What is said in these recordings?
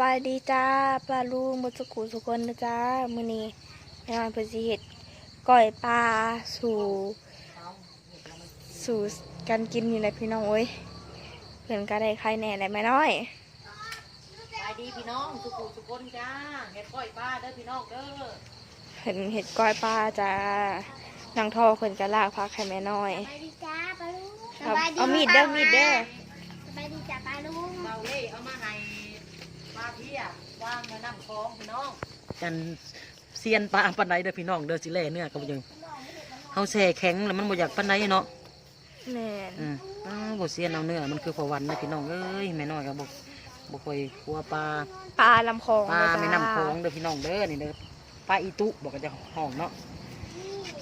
บายดีจ้าปลาลูกมดสกูสุกคนนะจ้ามื้อนี้แม่น้อยเพิ่นสิเฮ็ดก้อยปลาสู่สู่กันกินนี่แหละพี่น้องเอ้ยเพิ่นก็ได้ไข่แหน่แหละแม่น้อยไปดีพี่น้องสุกุสุคนจ้าเห็ดก้อยป้าเด้อพี่น้องเด้อเพิ่นเฮ็ดก้อยปลาจ้านังทอเพิ่นก็ลากผักให้แม่น้อยสบายดีจ้าปลาลุงเอาเอามีดเด้อมีดเด้อ สบายดีจ้าปลาลุง เราเล่เอามาให้ปลาเพีย ว่างในน้ำคลองพี่น้องกันเซียนปลาปันไดเด้อพี่น้องเด้อสิเล่เนื้อก็บ่ยังเฮาแช่แข็งแล้วมันบ่อยากปันไดเนาะแม่นอืมอ้าวบ่เซียนเอาเนื้อมันคือพอวันนะพี่น้องเอ้ยแม่น้อยก็บ่บ่ค่อยกลัวปลาปลาลำคลองปลาเด้อจ้แม่น้ำโขงเด้อพี่น้องเด้อนี่เด้อปลาอีตุบอกก็จะห้องเนาะ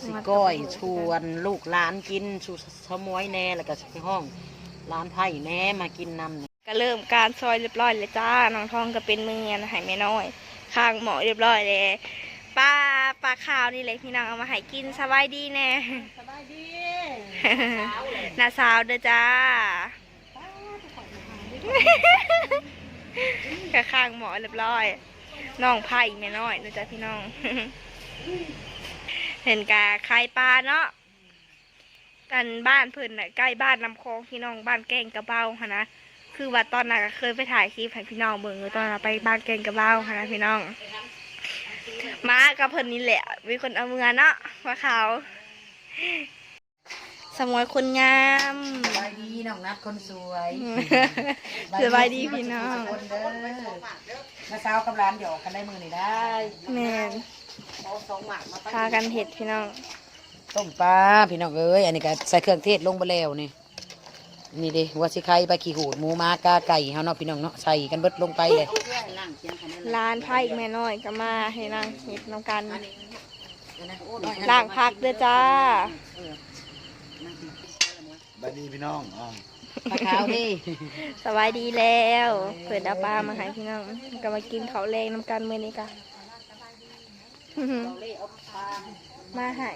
สิก้อยชวนลูกหลานกินชูสมวยแน่แล้วก็สิห้องร้านไผ่แน่มากินนำนี่ ก็เริ่มการซอยเรียบร้อยเลยจ้า น้องทองก็เป็นมือนะให้แม่น้อย ข้างหมอเรียบร้อยเลยปลาปลาขาวนี่เลยพี่น้องเอามาให้กินสบายดีแน่สบายดีนาสาวเด้อจ้าก็ข้างหมอเรียบร้อย น้องไผ่แม่น้อยนะจ๊ะพี่น้อง เห็นกาใครปลาเนาะกันบ้านเพิ่นน่ะใกล้บ้านลำคลองพี่น้องบ้านแกงกระเบ้าค่ะนะ คือว่าตอนนั้นก็เคยไปถ่ายคลิปให้พี่น้องเบิ่งอยู่ตอนนั้นไปบ้านแกงกระเบ้าค่ะนะพี่น้องมากับเพิ่นนี่แหละ มีคนเอาเมือเนาะว่าเขาวสมวยคนงามสบายดีน้องนัดคนสวยสบายดีพี่น้องคนเด้อมาเช้ากับร้านเดี๋ยวกันได้มือนี่ได้แม่นเอาสองหมากมาพากันเห็ดพี่น้องต้มปลาพี่น้องเอ้ยอันนี้ก็ใส่เครื่องเทศลงไปแล้วนี่ นี่ดิหัวสิไข่ปลาขี้หูดหมูม้ากาไก่เฮาเนาะพี่น้องเนาะใส่กันเบิดลงไปเลยร้านไผ่แม่น้อยก็มาให้นางเห็ดน้ำกันล่างพักเด้อจ้าบายดีพี่น้องอ๋อปลาขาวดิสบายดีแล้วเปิดเอาปลามาให้พี่น้องก็มากินข้าวแรงน้ำกันมื้อนี้กะ มาใหาย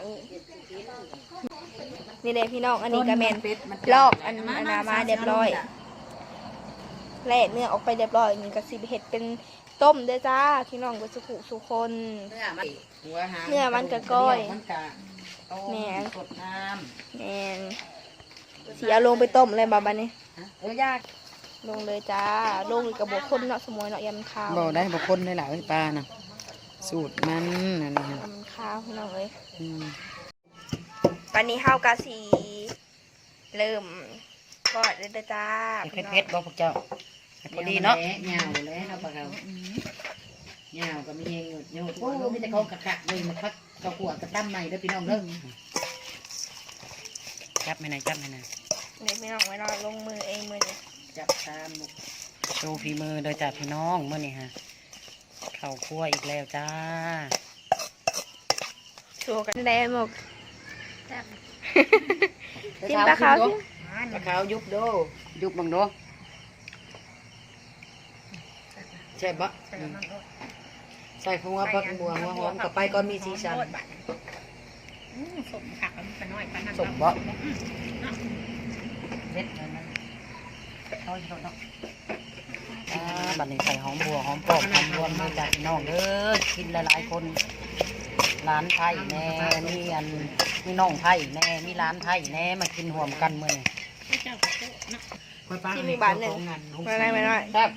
นี่เลยพี่น้องอันนี้ก็แมนลอกอันอันนามาเรียบร้อยแล่เนื้อออกไปเรียบร้อยนี่ก็สิเห็ดเป็นต้มเด้อจ้าพี่น้องก็สุขุสุคนเนื้อมันหัวหางเนื้อมันก็ก้อยมันกะต้มแหม่สดน้แมนสีเอาลงไปต้มเลยบาบานี่ำฮะเออยากลงเลยจ้าลงอีกกระบอกคนเนาะสมวยเนาะยำข้าวบอกได้บอกคนได้หลายปลานะ สูตรมันนั่นนี่ฮะยำข้าวพี่น้องเอ้ยอืมวันนี้เฮากะสีเริ่มกอดเลยเด้อจ้าเผ็พี่ดน้องเผ็ดๆบอกพวกเจ้าพอดีเนาะเหนียวเลยเนาะปลาเขาเหนียวก็มีเองเหนียวโอ้มีแต่ของขักๆเลยมาพักกระขวดกระตั้มใหม่เด้อพี่น้องเด้อจับไม่ไหนจับไม่ไหนเดี๋ยวพี่น้องไว้รอลงมือเองมือนี้จับตามลูกโชว์ฝีมือโดยจากพี่น้องเมื่อนี่ฮะเข่าคั่วอีกแล้วจ้าโชว์กันได้หมดจิ้มปลาขาวสิปลาขาวยุบโดยุบบังโดใช่ปะอืมใส่หัวปักบัวหัวหอมกับไปก่อนมีสีสันสมผักมันก็น้อยปลาหนักสมบ่เม็ดนั่นนะเอาอีกแล้วเนาะ อ่าบัดนี้ใส่หอมบัวหอมปอกหอมรวมมาจากพี่น้องเด้อกินหลายๆคนร้านไทยแน่มีอันมีน้องไทยแน่มีร้านไทยแน่มากินรวมกันมื้อที่มีบาทหนึ่งไมาได้ไมน้อยครับ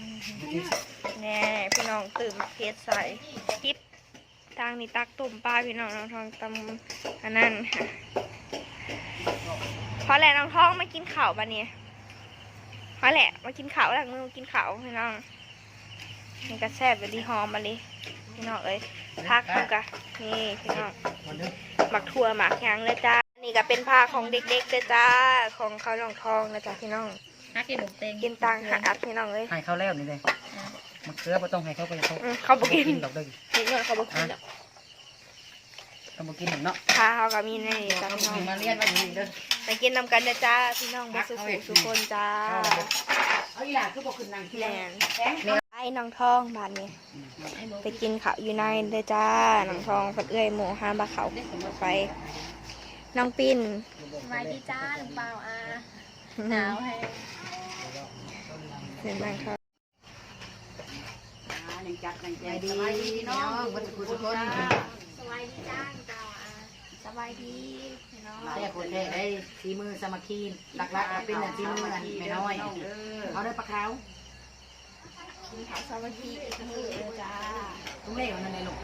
แน่พี่น้องตื่นเพชรใส่กิ๊บทางนี้ตักตุ่มปลาพี่น้องน้องทองตำอันนั้นค่ะเพราะแหละน้องท้องมากินข้าวบันนี้เพ ราะแหละ มากินข้าวหลังมือมากินข้าวพี่น้องนี่ก็แซ่บเลยดีหอมมาเลยพี่น้องเอ้ยพักเขากะนี่พี่น้องหมักถั่วหมักหยังเลยจ้านี่ก็เป็นผ้าของเด็กๆเลยจ้าของเขาหนองทองนะจ้าพี่น้องฮักกินหมูเต็งกินตังหักอัดพี่น้องเลยให้เขาแล้วนี่เลยมะเขือบ่ต้องให้เขาไปเขาอืมเขาบอกกินดอกเด้อกินเงินเขาบอกกินดอก เขาบ่กินหรอกเนาะผ้าเขาก็มีในนี่จ้าพี่น้องมาเรียนมาอยู่นี่เด้อ ไปกินนำกันนะจ้าพี่น้องบัสุสุทุกคนจ้าเอาอีหล่าคือบ่ขึ้นนั่งเที่แมยงนไอ้น้องทองบานนี้ ไปกินข้าวอยู่ในเลยจ้าน้องทองฝัดเอื้อยหมูห้ามบะเขาไปน้องปิ้นสบายดีจ้าหรือเปล่าอาหนาวให้เห็นไหมครับจัดแรงใจดีพี่น้องวันทุกคน สบายดีจ้าเจ้าอะสบายดีพี่น้องแต่คนได้ได้ฝีมือสามัคคีหลักๆก็เป็นแต่ฝีมืออันไม่น้อยเอาได้ปลาขาวกินข้าวสวัสดีอีกมื้อเด้อจ้าตุ้งเล่เอานั่นเลยลูก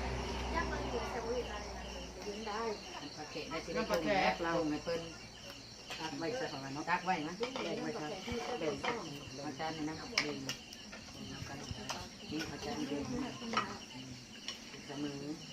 อยากมาอยู่สวีทอะไรนะยืนได้ปลาเกะได้สิได้ตุ้งแรกเราไม่เปิ้นตักไว้ใส่ของมันเนาะตักไว้นะแบ่งไว้ใส่แบ่งอาจารย์นี่นะเบ่งนี่อาจารย์เบ่งเสมอเอาลุงกับลุงเล่เอาจานในคนในมุกจานในมุกเอาจานในเงินเอาหลายคนเด้อพี่น้องเด้อเอามาเด้อ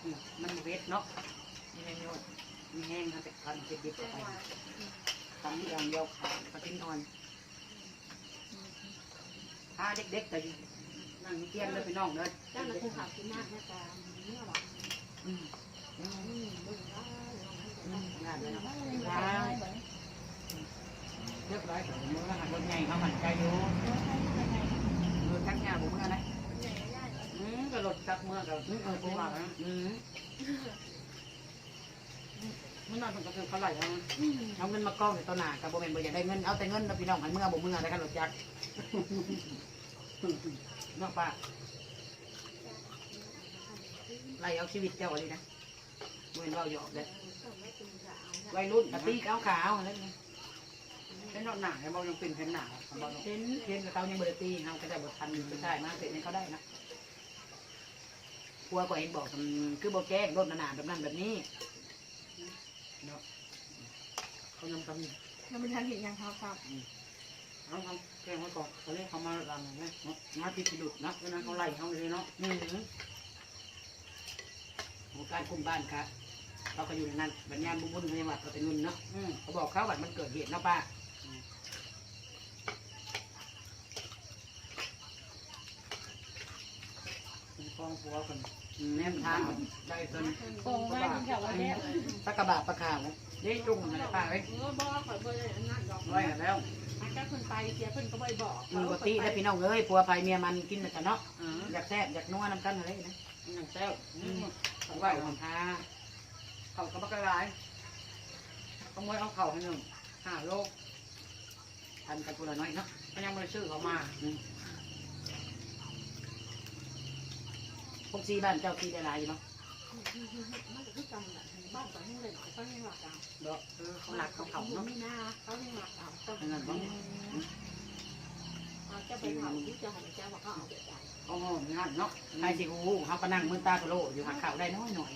อจานหนึ่งเจ้ามันเราเพชรดึงน้ำนะอืมมันเวทเนาะมีแห้งโยนมีแห้งครับแต่คันเด็ดๆไปตั้งอย่างเดียวขาปลาทิ้นอ่อนถ้าเด็กๆแต่นั่งเตียงเลยพี่น้องเลยเจ้าหน้าที่ข่าวกินมากนะจ๊ะเมื่อวานอืมอืมอืมดูได้อืมงานเลยเนาะได้เรียบร้อยของมือหันรถใหญ่เขาหันใจอยู่รถชักงานผมเมื่อไร อืมก็รถจักเมื่อกับอืมเออผมว่าอืมมันนอนตรงกระเทือนเขาไหลเอาเอาเงินมากองในตัวหนากับโบแมนโบอยากได้เงินเอาแต่เงินเราพี่น้องหันเมื่อบ่เมื่อได้กันรถจักรนอกป้าไล่เอาชีวิตเจ้าอะไรนะโบแมนเราหยอกเลยวัยรุ่นกะตีขาวขาวๆอะไรนี่เป็นนอกหนาให้บอกยังเป็นเป็นหนาบอกเห็นเห็นกับเขายังบริตีเขาก็จะบททันก็ได้มาเสร็จนี่เขาได้นะ กลัวกว่าเองบอกมันคือโบแก้รถหนาๆแบบนั้นแบบนี้เขายังทำยังไม่ทันเห็นยังครับครับเขาทำแกงไว้ก่อนเขาเรียกเขามาลำอย่างนี้มาติดดุดนะเพราะนั้นเขาไล่เขาเลยเนาะอืมโอ้การคุมบ้านครับเขาก็อยู่ในนั้นบัญญัติบุญบุญในวัดก็เป็นนุ่นเนาะอืมเขาบอกเขาวัดมันเกิดเหตุเนาะป้า เป็นกองหัวกันอืมแนมทางได้จนโกงได้กินแถววันนี้ปลากระบะปลาขาวนี่จุ่มอะไรป้าเอ้ยเออบอกข่อยบ่ได้อันนั้นดอกไว้กันแล้วอาจารย์คนไปเสียเพิ่นก็บ่บอกมือปกติแล้วพี่น้องเอ้ยผัวภัยเมียมันกินแต่เนาะอืมอยากแซ่บอยากนัวน้ำกันอะไรนะอย่างแซ่บอืมเขาไหว้ของพาเขาก็บักกระไรขโมยเอาเข่าให้หนึ่งห้าโลทันกันตัวละน้อยเนาะเขายังไม่ได้ซื้อเขามา พวกซีบ้านเจ้าซีได้หลายอยู่เนาะมันก็คือจำแหละบ้านก็ยังเล่นก็ยังหลักเอาเนาะเออเขาหลักเขาเขาเนาะมีนาเขายังหลักเอาต้องนั่นน่ะเนาะเอาเจ้าไปเผาที่จะให้เจ้าว่าเขาเอาไปจ่ายโอ้โหงานเนาะใครสิฮู้เขาก็นั่งมือตาโตโลอยู่หาข่าวได้น้อยหน่อย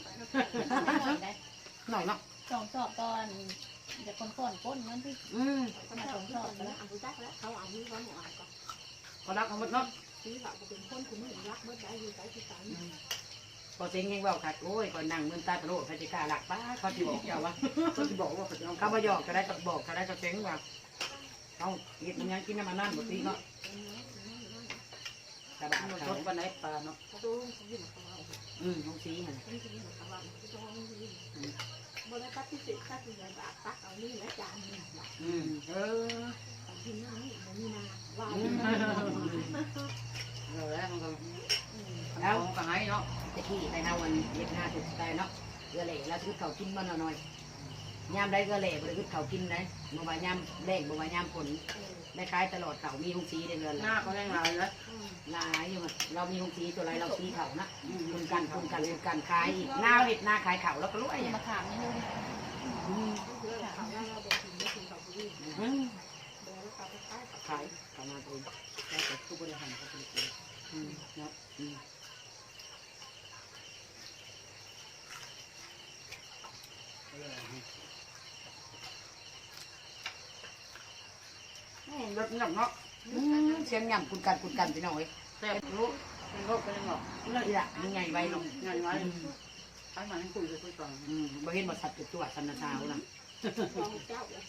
หน่อยเนาะสองสอบตอนจะคนก่อนก้นมันที่อืมเขามาสองสอบแล้วเอาไปจักแล้วเขาเอาที่เขาหมดก็เขารักเขาหมดเนาะ ที่เขาเป็นคนคุณไม่รักเมื่อใดอยู่ใต้ที่ศาลพอเซ็งเองว่าขัดโอ้ยก่อนนั่งมือตาโตโลใครจะกล้าหลักป้าเขาสิบอกเจ้าว่าเขาจะบอกว่าเขาจะเอาเขามาหยอกก็ได้ก็บอกก็ได้ก็เซ็งว่าเขาเห็ดมันยังกินน้ำมันนั่นบ่ตีเนาะกระบะเขาเขาชดวันไหนปลาเนาะเขาดูเขาอยู่เขาเอาอืมน้องซีหั่นเขาอยู่เขาเอาเขาต้องบริษัทที่สิบตัดสินใจแบบตักเอานี่และจานนี่แบบอืมเออ ที่นั่นนี่มันมีนาว่าเออแล้วมันก็เอากระหายเนาะตะกี้ไปเฮาวันเย็ดหน้าถูกใจเนาะเกลือเหล่แล้วซื้อเขากินบ้านหน่อยยามได้เกลือเหล่บริสุทธิ์เขากินได้บ่ว่ายามแรงบ่ว่ายามฝนได้ขายตลอดเขามีหงสีได้เงินหน้าเขาแรงหลายแล้วหลายอยู่เรามีหงสีตัวไรเราสีเขานะคุณกันคุณกันคุณกันขายอีกหน้าเห็ดหน้าขายเขาแล้วก็รวยมาอะถามนี่เลยอืม ขาเราเราบอกถึงไม่ถึงเขาดีอืมเดี๋ยวเราไปใช้ขายประมาณเองได้แต่ทุกบริหารเขาผลิตเองอืมเนาะอืมรถงับเนาะอืมเสียงย่ำคุณกันคุณกันพี่น้องเอ้ยแซ่บรู้เป็นโรคเป็นหรอกนี่ละนี่ไงไว้ลงงานไว้ใช้มันให้คุยไปคุยก่อนอืมบ่เห็นบ่สัตว์จุดตัวสันนาสาวนะลองเจ้า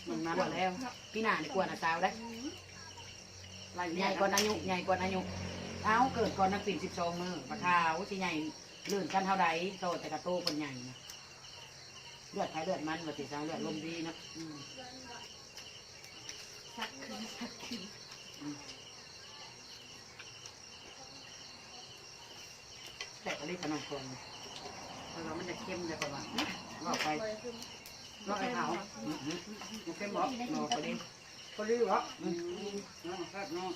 มันมากว่าแล้ว พี่หน้านี่กลัวนาสาวได้ไล่ใหใหญ่ญ่กก่อว่านอายุใหญ่กว่าอายุเอ้าเกิดก่อนนักปิ่นสิบสองมือปลาขาวสิใหญ่เลื่อนกันเท่าใดโตแต่กระโตคนใหญ่นะเลือดไผเลือดมันว่าสิสร้างเลือดลมดีนะอืมสักคืนสักคืนแต่ก็รีบขนมคนเพราะว่ามันจะเข้มจะประมาณว่าไป เราไอ้ขาวมันเป็นบอกเราพอดีพอดีเหรอน้องครับน้อง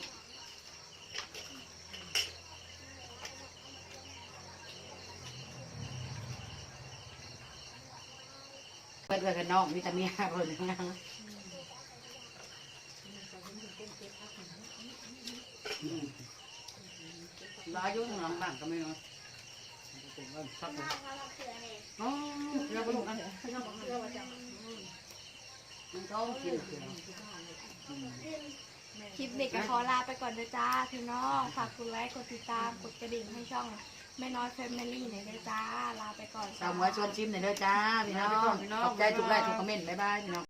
เปิดไว้กันนอกวิตามินเพิ่นนะร้ายยุ่งหลังบ้านก็ไม่น้ สักคนอ๋อเดี๋ยวไปลูกนะมันท้องกินเสือคลิปนี้ก็ขอลาไปก่อนเด้อจ้าพี่น้องฝากกดไลค์กดติดตามกดกระดิ่งให้ช่องแม่น้อยแฟมิลี่หน่อยเด้อจ้าลาไปก่อนสาวหมวยชวนชิมหน่อยเด้อจ้าพี่น้องขอบใจทุกไลค์ทุกคอมเมนต์บ๊ายบายพี่น้อง